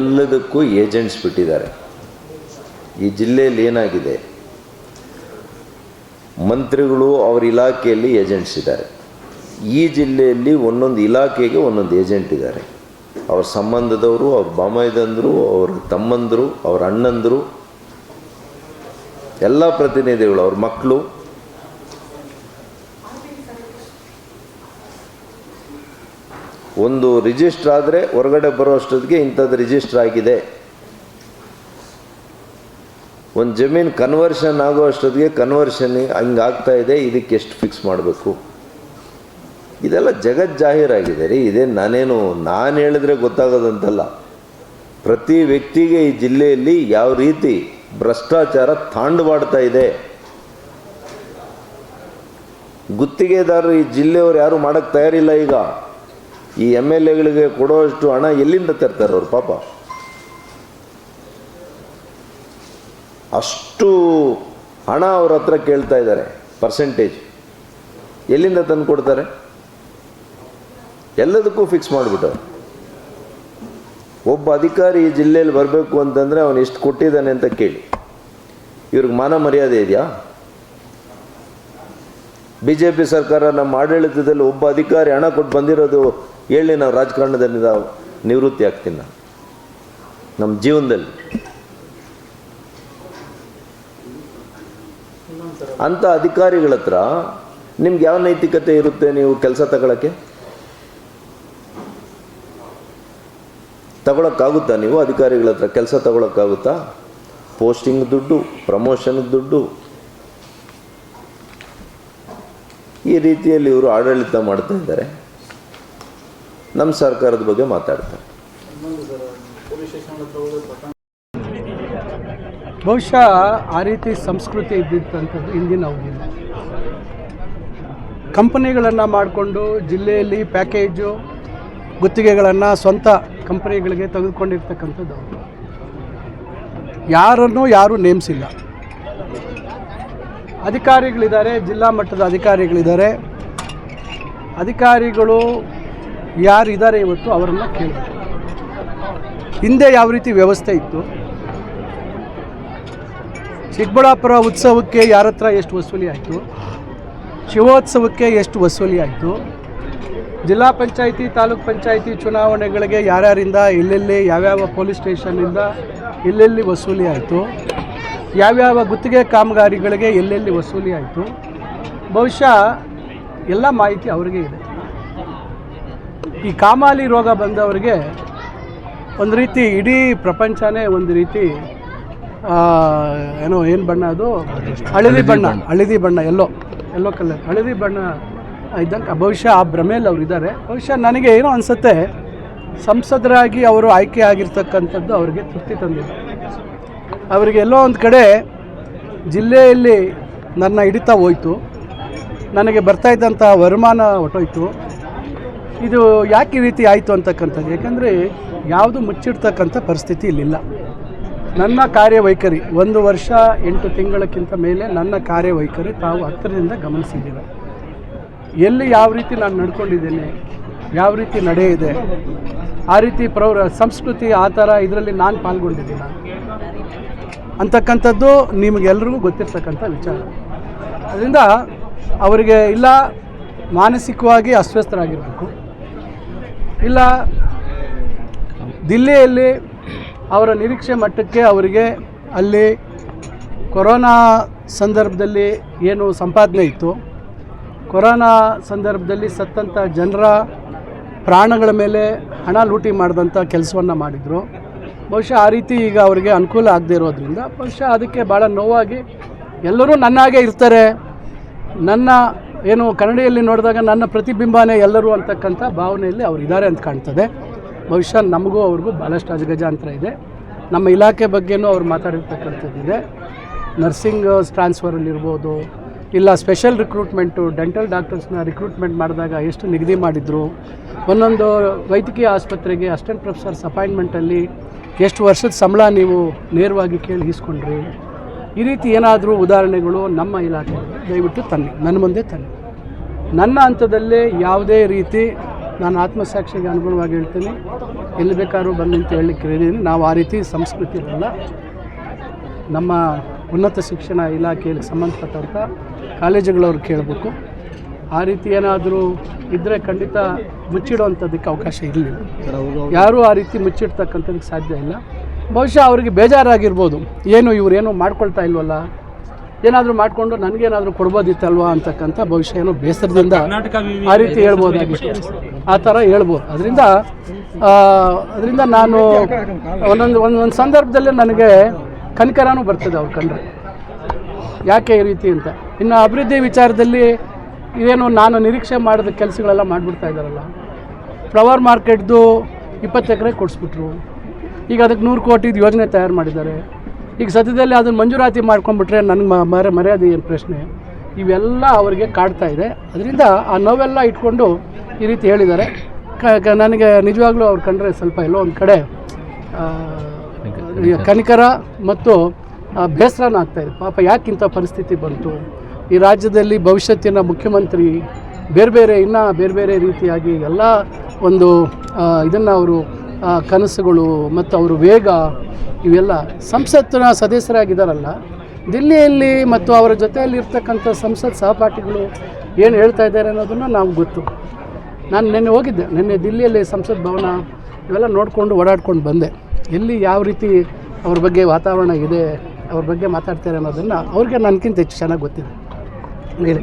ಎಲ್ಲದಕ್ಕೂ ಏಜೆಂಟ್ಸ್ ಬಿಟ್ಟಿದ್ದಾರೆ. ಈ ಜಿಲ್ಲೆಯಲ್ಲಿ ಏನಾಗಿದೆ? ಮಂತ್ರಿಗಳು ಅವ್ರ ಇಲಾಖೆಯಲ್ಲಿ ಏಜೆಂಟ್ಸ್ ಇದ್ದಾರೆ. ಈ ಜಿಲ್ಲೆಯಲ್ಲಿ ಒಂದೊಂದು ಇಲಾಖೆಗೆ ಒಂದೊಂದು ಏಜೆಂಟ್ ಇದ್ದಾರೆ. ಅವ್ರ ಸಂಬಂಧದವರು, ಅವ್ರ ಬಾಮೈದಂದರು, ಅವ್ರ ತಮ್ಮಂದರು, ಅವ್ರ ಅಣ್ಣಂದರು, ಎಲ್ಲ ಪ್ರತಿನಿಧಿಗಳು, ಅವ್ರ ಮಕ್ಕಳು ಒಂದು ರಿಜಿಸ್ಟ್ರ್ ಆದರೆ ಹೊರಗಡೆ ಬರೋ ಅಷ್ಟೊತ್ತಿಗೆ ಇಂಥದ್ದು ರಿಜಿಸ್ಟ್ರ್ ಆಗಿದೆ. ಒಂದು ಜಮೀನು ಕನ್ವರ್ಷನ್ ಆಗೋ ಅಷ್ಟೊತ್ತಿಗೆ ಕನ್ವರ್ಷನ್ ಹಂಗೆ ಆಗ್ತಾ ಇದೆ, ಇದಕ್ಕೆ ಎಷ್ಟು ಫಿಕ್ಸ್ ಮಾಡಬೇಕು? ಇದೆಲ್ಲ ಜಗತ್ ಜಾಹೀರಾಗಿದೆ ರೀ, ಇದೇ ನಾನೇನು, ನಾನು ಹೇಳಿದ್ರೆ ಗೊತ್ತಾಗೋದಂತಲ್ಲ. ಪ್ರತಿ ವ್ಯಕ್ತಿಗೆ ಈ ಜಿಲ್ಲೆಯಲ್ಲಿ ಯಾವ ರೀತಿ ಭ್ರಷ್ಟಾಚಾರ ತಾಂಡವಾಡ್ತಾ ಇದೆ. ಗುತ್ತಿಗೆದಾರರು ಈ ಜಿಲ್ಲೆಯವ್ರು ಯಾರು ಮಾಡೋಕ್ಕೆ ತಯಾರಿಲ್ಲ ಈಗ. ಈ ಎಂ ಎಲ್ ಎಗಳಿಗೆ ಕೊಡೋಷ್ಟು ಹಣ ಎಲ್ಲಿಂದ ತರ್ತಾರೆ ಅವ್ರು ಪಾಪ? ಅಷ್ಟು ಹಣ ಅವ್ರ ಹತ್ರ ಕೇಳ್ತಾ ಇದ್ದಾರೆ ಪರ್ಸೆಂಟೇಜ್ ಎಲ್ಲಿಂದ ತಂದು ಕೊಡ್ತಾರೆ? ಎಲ್ಲದಕ್ಕೂ ಫಿಕ್ಸ್ ಮಾಡಿಬಿಟ್ಟವ್ರು. ಒಬ್ಬ ಅಧಿಕಾರಿ ಈ ಜಿಲ್ಲೆಯಲ್ಲಿ ಬರಬೇಕು ಅಂತಂದರೆ ಅವನು ಎಷ್ಟು ಕೊಟ್ಟಿದ್ದಾನೆ ಅಂತ ಕೇಳಿ. ಇವ್ರಿಗೆ ಮಾನ ಮರ್ಯಾದೆ ಇದೆಯಾ? ಬಿ ಜೆ ಪಿ ಸರ್ಕಾರ ನಮ್ಮ ಆಡಳಿತದಲ್ಲಿ ಒಬ್ಬ ಅಧಿಕಾರಿ ಹಣ ಕೊಟ್ಟು ಬಂದಿರೋದು ಹೇಳಿ ನಾವು ರಾಜಕಾರಣದಲ್ಲಿ ನಾವು ನಿವೃತ್ತಿ ಆಗ್ತೀನಿ ನಾನು. ನಮ್ಮ ಜೀವನದಲ್ಲಿ. ಅಂಥ ಅಧಿಕಾರಿಗಳ ಹತ್ರ ನಿಮ್ಗೆ ಯಾವ ನೈತಿಕತೆ ಇರುತ್ತೆ ನೀವು ಕೆಲಸ ತಗೊಳಕ್ಕೆ? ತಗೊಳಕ್ಕಾಗುತ್ತಾ ನೀವು ಅಧಿಕಾರಿಗಳ ಹತ್ರ? ಕೆಲಸ ತಗೊಳಕ್ಕಾಗುತ್ತಾ? ಪೋಸ್ಟಿಂಗ್ ದುಡ್ಡು, ಪ್ರಮೋಷನ್ ದುಡ್ಡು. ಈ ರೀತಿಯಲ್ಲಿ ಇವರು ಆಡಳಿತ ಮಾಡ್ತಾ ಇದ್ದಾರೆ. ನಮ್ಮ ಸರ್ಕಾರದ ಬಗ್ಗೆ ಮಾತಾಡ್ತಾರೆ. ಬಹುಶಃ ಆ ರೀತಿ ಸಂಸ್ಕೃತಿ ಇದ್ದಿತ್ತಂಥದ್ದು ಇಂದಿನ ಅವಧಿಯಲ್ಲಿ ಕಂಪನಿಗಳನ್ನು ಮಾಡಿಕೊಂಡು ಜಿಲ್ಲೆಯಲ್ಲಿ ಪ್ಯಾಕೇಜು, ಗುತ್ತಿಗೆಗಳನ್ನು ಸ್ವಂತ ಕಂಪನಿಗಳಿಗೆ ತೆಗೆದುಕೊಂಡಿರ್ತಕ್ಕಂಥದ್ದು ಅವರು. ಯಾರನ್ನೂ ಯಾರೂ ನೇಮಿಸಿಲ್ಲ. ಅಧಿಕಾರಿಗಳಿದ್ದಾರೆ, ಜಿಲ್ಲಾ ಮಟ್ಟದ ಅಧಿಕಾರಿಗಳಿದ್ದಾರೆ. ಅಧಿಕಾರಿಗಳು ಯಾರಿದ್ದಾರೆ ಇವತ್ತು ಅವರನ್ನು ಕೇಳಿ ಹಿಂದೆ ಯಾವ ರೀತಿ ವ್ಯವಸ್ಥೆ ಇತ್ತು? ಚಿಕ್ಕಬಳ್ಳಾಪುರ ಉತ್ಸವಕ್ಕೆ ಯಾರ ಹತ್ರ ಎಷ್ಟು ವಸೂಲಿ ಆಯಿತು? ಶಿವೋತ್ಸವಕ್ಕೆ ಎಷ್ಟು ವಸೂಲಿ ಆಯಿತು? ಜಿಲ್ಲಾ ಪಂಚಾಯಿತಿ, ತಾಲೂಕ್ ಪಂಚಾಯಿತಿ ಚುನಾವಣೆಗಳಿಗೆ ಯಾರ್ಯಾರಿಂದ, ಎಲ್ಲೆಲ್ಲಿ, ಯಾವ್ಯಾವ ಪೊಲೀಸ್ ಸ್ಟೇಷನ್ನಿಂದ ಎಲ್ಲೆಲ್ಲಿ ವಸೂಲಿ ಆಯಿತು? ಯಾವ್ಯಾವ ಗುತ್ತಿಗೆ ಕಾಮಗಾರಿಗಳಿಗೆ ಎಲ್ಲೆಲ್ಲಿ ವಸೂಲಿ ಆಯಿತು? ಬಹುಶಃ ಎಲ್ಲ ಮಾಹಿತಿ ಅವರಿಗೆ ಇದೆ. ಈ ಕಾಮಾಲಿ ರೋಗ ಬಂದವರಿಗೆ ಒಂದು ರೀತಿ ಇಡೀ ಪ್ರಪಂಚನೇ ಒಂದು ರೀತಿ ಏನೋ ಏನು ಬಣ್ಣ ಅದು? ಹಳದಿ ಬಣ್ಣ ಹಳದಿ ಬಣ್ಣ ಎಲ್ಲೋ ಎಲ್ಲೋ ಕಲರ್. ಹಳದಿ ಬಣ್ಣ ಇದ್ದಂಗೆ ಬಹುಶಃ ಆ ಭ್ರಮೆಯಲ್ಲಿ ಅವರು ಇದ್ದಾರೆ. ಬಹುಶಃ ನನಗೆ ಏನೋ ಅನಿಸುತ್ತೆ ಸಂಸದರಾಗಿ ಅವರು ಆಯ್ಕೆ ಆಗಿರ್ತಕ್ಕಂಥದ್ದು ಅವರಿಗೆ ತೃಪ್ತಿ ತಂದಿದೆ ಅವರಿಗೆ ಎಲ್ಲೋ ಒಂದು ಕಡೆ ಜಿಲ್ಲೆಯಲ್ಲಿ ನನ್ನ ಹಿಡಿತ ಹೋಯ್ತು. ನನಗೆ ಬರ್ತಾ ಇದ್ದಂಥ ವರಮಾನ ಹೊಟ್ಟೋಯ್ತು ಇದು ಯಾಕೆ ರೀತಿ ಆಯಿತು ಅಂತಕ್ಕಂಥದ್ದು? ಯಾಕಂದರೆ ಯಾವುದು ಮುಚ್ಚಿಡ್ತಕ್ಕಂಥ ಪರಿಸ್ಥಿತಿ ಇಲ್ಲಿಲ್ಲ. ನನ್ನ ಕಾರ್ಯವೈಖರಿ, ಒಂದು ವರ್ಷ ಎಂಟು ತಿಂಗಳಕ್ಕಿಂತ ಮೇಲೆ ನನ್ನ ಕಾರ್ಯವೈಖರಿ ತಾವು ಹತ್ತಿರದಿಂದ ಗಮನಿಸಿದ್ದೀರ. ಎಲ್ಲಿ ಯಾವ ರೀತಿ ನಾನು ನಡ್ಕೊಂಡಿದ್ದೇನೆ, ಯಾವ ರೀತಿ ನಡೆ ಇದೆ, ಆ ರೀತಿ ಪ್ರೌಢ ಸಂಸ್ಕೃತಿ ಆ ಥರ ಇದರಲ್ಲಿ ನಾನು ಪಾಲ್ಗೊಂಡಿದ್ದೀನ? ಅಂತಕ್ಕಂಥದ್ದು ನಿಮಗೆಲ್ರಿಗೂ ಗೊತ್ತಿರ್ತಕ್ಕಂಥ ವಿಚಾರ. ಅದರಿಂದ ಅವರಿಗೆ ಇಲ್ಲ, ಮಾನಸಿಕವಾಗಿ ಅಸ್ವಸ್ಥರಾಗಿರಬೇಕು. ಇಲ್ಲ. ದಿಲ್ಲಿಯಲ್ಲಿ ಅವರ ನಿರೀಕ್ಷೆ ಮಟ್ಟಕ್ಕೆ ಅವರಿಗೆ ಅಲ್ಲಿ ಕೊರೋನಾ ಸಂದರ್ಭದಲ್ಲಿ ಏನು ಸಂಪಾದನೆ ಇತ್ತು. ಕೊರೋನಾ ಸಂದರ್ಭದಲ್ಲಿ ಸತ್ತಂಥ ಜನರ ಪ್ರಾಣಗಳ ಮೇಲೆ ಹಣ ಲೂಟಿ ಮಾಡಿದಂಥ ಕೆಲಸವನ್ನು ಮಾಡಿದರು. ಬಹುಶಃ ಆ ರೀತಿ ಈಗ ಅವರಿಗೆ ಅನುಕೂಲ ಆಗದೆ ಇರೋದ್ರಿಂದ, ಬಹುಶಃ ಅದಕ್ಕೆ ಭಾಳ ನೋವಾಗಿ ಎಲ್ಲರೂ ನನ್ನಾಗೆ ಇರ್ತಾರೆ. ನನ್ನ ಏನು ಕನ್ನಡಿಯಲ್ಲಿ ನೋಡಿದಾಗ ನನ್ನ ಪ್ರತಿಬಿಂಬನೇ ಎಲ್ಲರೂ ಅಂತಕ್ಕಂಥ ಭಾವನೆಯಲ್ಲಿ ಅವ್ರು ಇದ್ದಾರೆ ಅಂತ ಕಾಣ್ತದೆ. ಬಹುಶಃ ನಮಗೂ ಅವ್ರಿಗೂ ಭಾಳಷ್ಟು ಅಜಗಜಾಂತರ ಇದೆ. ನಮ್ಮ ಇಲಾಖೆ ಬಗ್ಗೆನೂ ಅವ್ರು ಮಾತಾಡಿರ್ತಕ್ಕಂಥದ್ದಿದೆ ನರ್ಸಿಂಗ್ ಟ್ರಾನ್ಸ್ಫರಲ್ಲಿರ್ಬೋದು ಇಲ್ಲ ಸ್ಪೆಷಲ್ ರಿಕ್ರೂಟ್ಮೆಂಟು, ಡೆಂಟಲ್ ಡಾಕ್ಟರ್ಸ್ನ ರಿಕ್ರೂಟ್ಮೆಂಟ್ ಮಾಡಿದಾಗ ಎಷ್ಟು ನಿಗದಿ ಮಾಡಿದರು. ಒಂದೊಂದು ವೈದ್ಯಕೀಯ ಆಸ್ಪತ್ರೆಗೆ ಅಸಿಸ್ಟೆಂಟ್ ಪ್ರೊಫೆಸರ್ಸ್ ಅಪಾಯಿಂಟ್ಮೆಂಟಲ್ಲಿ ಎಷ್ಟು ವರ್ಷದ ಸಂಬಳ ನೀವು ನೇರವಾಗಿ ಕೇಳಿ ಇಸ್ಕೊಂಡ್ರಿ ಈ ರೀತಿ ಏನಾದರೂ ಉದಾಹರಣೆಗಳು ನಮ್ಮ ಇಲಾಖೆ ದಯವಿಟ್ಟು ತನ್ನಿ. ನನ್ನ ಮುಂದೆ ತನ್ನಿ. ನನ್ನ ಹಂತದಲ್ಲೇ ಯಾವುದೇ ರೀತಿ ನಾನು ಆತ್ಮಸಾಕ್ಷಿಗೆ ಅನುಗುಣವಾಗಿ ಹೇಳ್ತೀನಿ. ಎಲ್ಲಿ ಬೇಕಾದ್ರೂ ಬಂದು ನಿಂತು ಹೇಳಲಿಕ್ಕೆ ಹೇಳಿದ್ದೀನಿ. ನಾವು ಆ ರೀತಿ ಸಂಸ್ಕೃತಿ ಇರಲ್ಲ ನಮ್ಮ ಉನ್ನತ ಶಿಕ್ಷಣ ಇಲಾಖೆಯಲ್ಲಿ ಸಂಬಂಧಪಟ್ಟಂಥ ಕಾಲೇಜುಗಳವ್ರು ಕೇಳಬೇಕು. ಆ ರೀತಿ ಏನಾದರೂ ಇದ್ದರೆ ಖಂಡಿತ ಮುಚ್ಚಿಡುವಂಥದ್ದಕ್ಕೆ ಅವಕಾಶ ಇರಲಿಲ್ಲ. ಯಾರೂ ಆ ರೀತಿ ಮುಚ್ಚಿಡ್ತಕ್ಕಂಥದ್ದಕ್ಕೆ ಸಾಧ್ಯ ಇಲ್ಲ. ಬಹುಶಃ ಅವರಿಗೆ ಬೇಜಾರಾಗಿರ್ಬೋದು. ಏನು ಇವರೇನು ಮಾಡ್ಕೊಳ್ತಾ ಇಲ್ವಲ್ಲ? ಏನಾದರೂ ಮಾಡಿಕೊಂಡು ನನಗೇನಾದರೂ ಕೊಡ್ಬೋದಿತ್ತಲ್ವಾ ಅಂತಕ್ಕಂಥ ಭವಿಷ್ಯ ಏನೋ ಬೇಸರದಿಂದ ಆ ರೀತಿ ಹೇಳ್ಬೋದಾಗಿತ್ತು ಆ ಥರ ಹೇಳ್ಬೋದು. ಅದರಿಂದ ಅದರಿಂದ ನಾನು ಒಂದೊಂದು ಒಂದೊಂದು ಸಂದರ್ಭದಲ್ಲಿ ನನಗೆ ಕನಕರನೂ ಬರ್ತದೆ ಅವ್ರು ಕಂಡ್ರೆ. ಯಾಕೆ ಈ ರೀತಿ ಅಂತ? ಇನ್ನು ಅಭಿವೃದ್ಧಿ ವಿಚಾರದಲ್ಲಿ ಇದೇನು ನಾನು ನಿರೀಕ್ಷೆ ಮಾಡಿದ ಕೆಲಸಗಳೆಲ್ಲ ಮಾಡಿಬಿಡ್ತಾ ಇದ್ದಾರಲ್ಲ. ಫ್ಲವರ್ ಮಾರ್ಕೆಟ್ದು ಇಪ್ಪತ್ತು ಎಕರೆ ಕೊಡಿಸ್ಬಿಟ್ರು. ಈಗ ಅದಕ್ಕೆ ನೂರು ಕೋಟಿದು ಯೋಜನೆ ತಯಾರು ಮಾಡಿದ್ದಾರೆ. ಈಗ ಸದ್ಯದಲ್ಲಿ ಅದನ್ನು ಮಂಜೂರಾತಿ ಮಾಡ್ಕೊಂಡ್ಬಿಟ್ರೆ ನನಗೆ ಮರ್ಯಾದೆ ಏನು ಪ್ರಶ್ನೆ? ಇವೆಲ್ಲ ಅವರಿಗೆ ಕಾಡ್ತಾ ಇದೆ. ಅದರಿಂದ ಆ ನೋವೆಲ್ಲ ಇಟ್ಕೊಂಡು ಈ ರೀತಿ ಹೇಳಿದ್ದಾರೆ. ಕ- ನನಗೆ ನಿಜವಾಗ್ಲೂ ಅವ್ರು ಕಂಡ್ರೆ ಸ್ವಲ್ಪ ಎಲ್ಲೋ ಒಂದು ಕಡೆ ಕನಿಕರ. ಮತ್ತು ಬೇಸರನ ಇದೆ. ಆಗ್ತಾಯಿದೆ ಪಾಪ ಇಂಥ ಪರಿಸ್ಥಿತಿ ಬಂತು? ಈ ರಾಜ್ಯದಲ್ಲಿ ಭವಿಷ್ಯತ್ತಿನ ಮುಖ್ಯಮಂತ್ರಿ ಬೇರೆ ಬೇರೆ ಇನ್ನೂ ಬೇರೆ ಬೇರೆ ರೀತಿಯಾಗಿ ಎಲ್ಲ ಒಂದು ಇದನ್ನು ಅವರು ಕನಸುಗಳು ಮತ್ತು ಅವರು ವೇಗ ಇವೆಲ್ಲ ಸಂಸತ್ತಿನ ಸದಸ್ಯರಾಗಿದ್ದಾರಲ್ಲ, ದಿಲ್ಲಿಯಲ್ಲಿ ಮತ್ತು ಅವರ ಜೊತೆಯಲ್ಲಿ ಇರ್ತಕ್ಕಂಥ ಸಂಸತ್ ಸಹಪಾಠಿಗಳು ಏನು ಹೇಳ್ತಾ ಇದ್ದಾರೆ ಅನ್ನೋದನ್ನು ನಾವು ಗೊತ್ತು. ನಾನು ನಿನ್ನೆ ಹೋಗಿದ್ದೆ, ನಿನ್ನೆ ದಿಲ್ಲಿಯಲ್ಲಿ ಸಂಸತ್ ಭವನ ಇವೆಲ್ಲ ನೋಡಿಕೊಂಡು ಓಡಾಡ್ಕೊಂಡು ಬಂದೆ. ಎಲ್ಲಿ ಯಾವ ರೀತಿ ಅವ್ರ ಬಗ್ಗೆ ವಾತಾವರಣ ಇದೆ, ಅವ್ರ ಬಗ್ಗೆ ಮಾತಾಡ್ತಾರೆ ಅನ್ನೋದನ್ನು ಅವ್ರಿಗೆ ನನಗಿಂತ ಹೆಚ್ಚು ಚೆನ್ನಾಗಿ ಗೊತ್ತಿದೆ. ಹೇಳಿ.